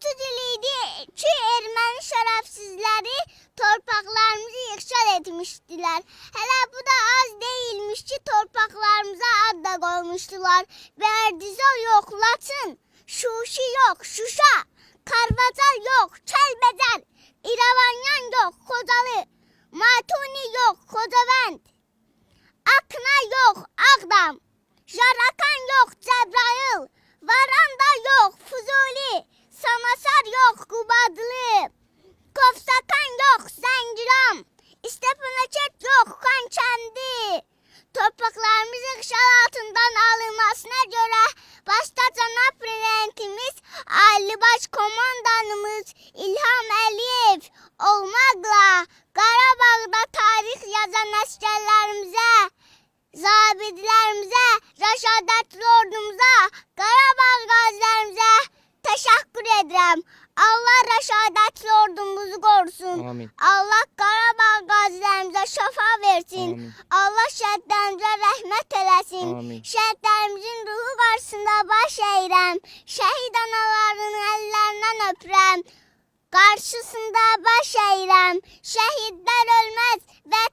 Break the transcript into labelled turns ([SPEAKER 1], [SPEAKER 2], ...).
[SPEAKER 1] 30 il idi ki erməni şərəfsizləri torpaqlarımızı yıxşal etmişdilər. Hələ bu da az değilmiş ki torpaqlarımıza ad da qoymuşdular. Bərdizə yox, Laçın, Şuşi yox, Şuşa, Karvacal yox, Kəlbəcər, İrəvanyan yox, Xocalı, Matuni yox, Xocavənd, Akna yox, Ağdam, Jarakan yox, Cəbrayıl, Varanda Zəngiram, İstepanaket yok, Xankəndi. Torpaqlarımızın işğal altından alınmasına görə başta cənab prezidentimiz Ali Baş Komandanımız İlham Əliyev olmaqla Qarabağda tarix yazan əsgərlərimizə, zabitlərimizə, rəşadətli ordumuza, Qarabağ qazilərimizə təşəkkür edirəm. Allah rəşadətli ordumuzu qorusun.
[SPEAKER 2] Amin.
[SPEAKER 1] Allah Qarabağ qazilərimizə şəfa versin.
[SPEAKER 2] Amin.
[SPEAKER 1] Allah şəhidlərimizə rəhmət eləsin.
[SPEAKER 2] Amin.
[SPEAKER 1] Şəhidlərimizin ruhu qarşısında baş əyirəm. Şəhid anaların əllərindən öpürəm. Qarşısında baş əyirəm. Şəhidlər ölməz, vətən.